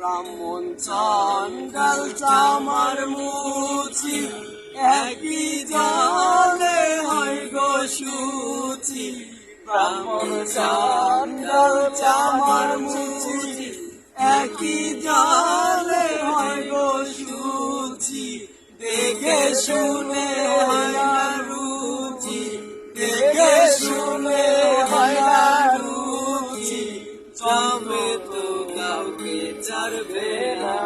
ব্রাহ্মণ চন্ডাল চামার মুচি। একই জলে হয় গো সুচি। ব্রাহ্মণ চন্ডাল চামার মুচি। একই জলে হয় গো সুচি। দেখে শুনে হয় রুচি। দেখে শুনে হয় রুচি। তবে তো কাউকে ছাড়বে না।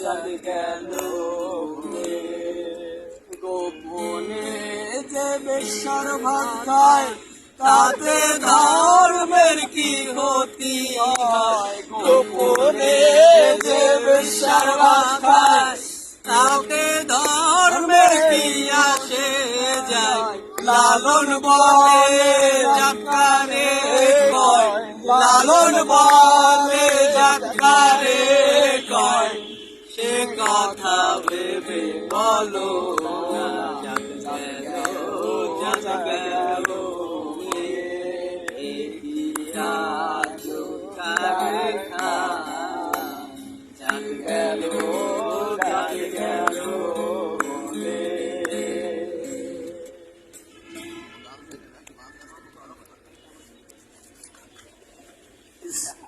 চাল গেল চাল গোপনে যে খায় তাতে যে বেশার কাউকে ধর্মের কি আসে যায় লালন বলে জাকারে কয়। লালন বলে জাকারে কয়। সে কথা ভেবে বলো। please.